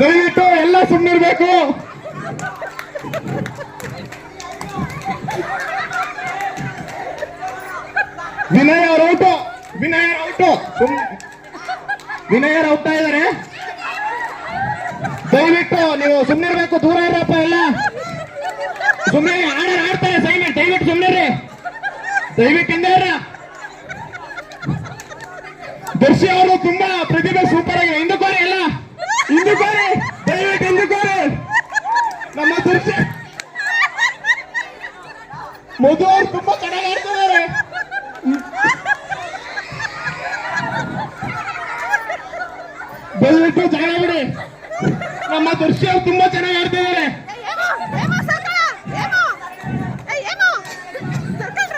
ದಯವಿಟ್ಟು ಎಲ್ಲ ಸುಮ್ಮನಿರ್ಬೇಕು ವಿನಯ ರೌಟ ಔಟು. ರೌಟ ಸುಮ್ ವಿನಯ್ ಅವ್ರು ಔಟ್ ಇದಾರೆ ದಯವಿಟ್ಟು ನೀವು ಸುಮ್ಮನಿರ್ಬೇಕು ದೂರ ಇರಪ್ಪ ಎಲ್ಲ. ಸುಮ್ಮನೆ ಆಡ ಆಡ್ತಾರೆ ಸೈಲೆಂಟ್ ದಯವಿಟ್ಟು ಸುಮ್ಮನೆ ದಯವಿಟ್ಟು ಹಿಂದೆ. ದರ್ಶಿ ಅವರು ತುಂಬಾ ಪ್ರತಿಭೆ ಸೂಪರ್ ಆಗಿದೆ ಹಿಂದಕ್ಕೋರಿ ಎಲ್ಲ ಹಿಂದಕ್ಕೋರಿ ದಯವಿಟ್ಟು ಕೋರಿ ನಮ್ಮ ದರ್ಶಿ ಮಧು ಅವ್ರು ತುಂಬಾ ಚೆನ್ನಾಗಿ ಆಡ್ತಿದ್ದಾರೆ ದಯವಿಟ್ಟು ಜಾಗ ಬಿಡಿ ನಮ್ಮ ದರ್ಶಿ ಅವ್ರು ತುಂಬಾ ಚೆನ್ನಾಗಿ ಆಡ್ತಿದ್ದಾರೆ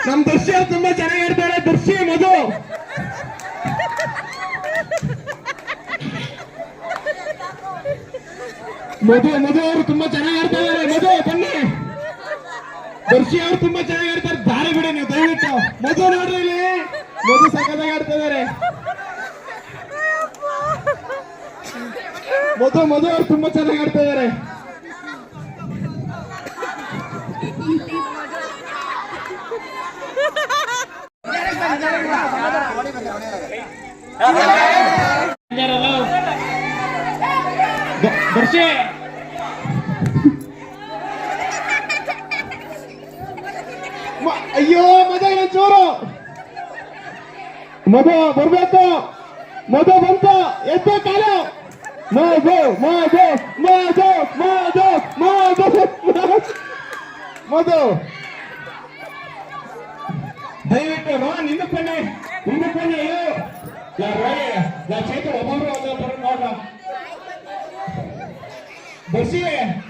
ನಮ್ಮ ದರ್ಶಿ ಅವ್ರು ತುಂಬಾ ಚೆನ್ನಾಗಿ ಆಡ್ತಾರೆ ದರ್ಶಿ ಮಧು ಮಧು ಮಧು ಅವರು ತುಂಬಾ ಚೆನ್ನಾಗಿ ಆಡ್ತಾ ಇದಾರೆ ಮಧು ಬನ್ನಿ ದರ್ಶಿ ಅವರು ತುಂಬಾ ಚೆನ್ನಾಗಿ ಆಡ್ತಾರೆ ದಾರಿ ಬಿಡಿ ನೀವು ದಯವಿಟ್ಟು ಮಧು ನೋಡ್ರಿ ಇಲ್ಲಿ ಮಧು ಸಖತ್ತಾಗಿ ಆಡ್ತಾ ಇದಾರೆ ಮಧು ಮಧು ಅವರು ತುಂಬಾ ಚೆನ್ನಾಗಿ ಆಡ್ತಾ ಇದಾರೆ ದ- ದರ್ಶಿ ಮ- ಅಯ್ಯೋ ಮದ ಚೂರು ಮಧು ಬರ್ಬೇಕು ಮಧು ಬಂತು ಎದ್ದು ಕಾಲು ಮಧು ಮಧು ಮಧು ಮಧು ಮಧು ಮಧು ದಯವಿಟ್ಟು ರೋಹನ್ ಹಿಂದಕ್ಕೆ ಬನ್ನಿ ಹಿಂದಕ್ಕೆ ಬನ್ನಿ ಅಯ್ಯೋ ಯಾ ರೋಯ್ ಯಾ ಚೇತು ಒಬ್ಬೊಬ್ರು ಒಂದೊಬ್ಬರು ನೋಡ್ರ ದರ್ಶಿ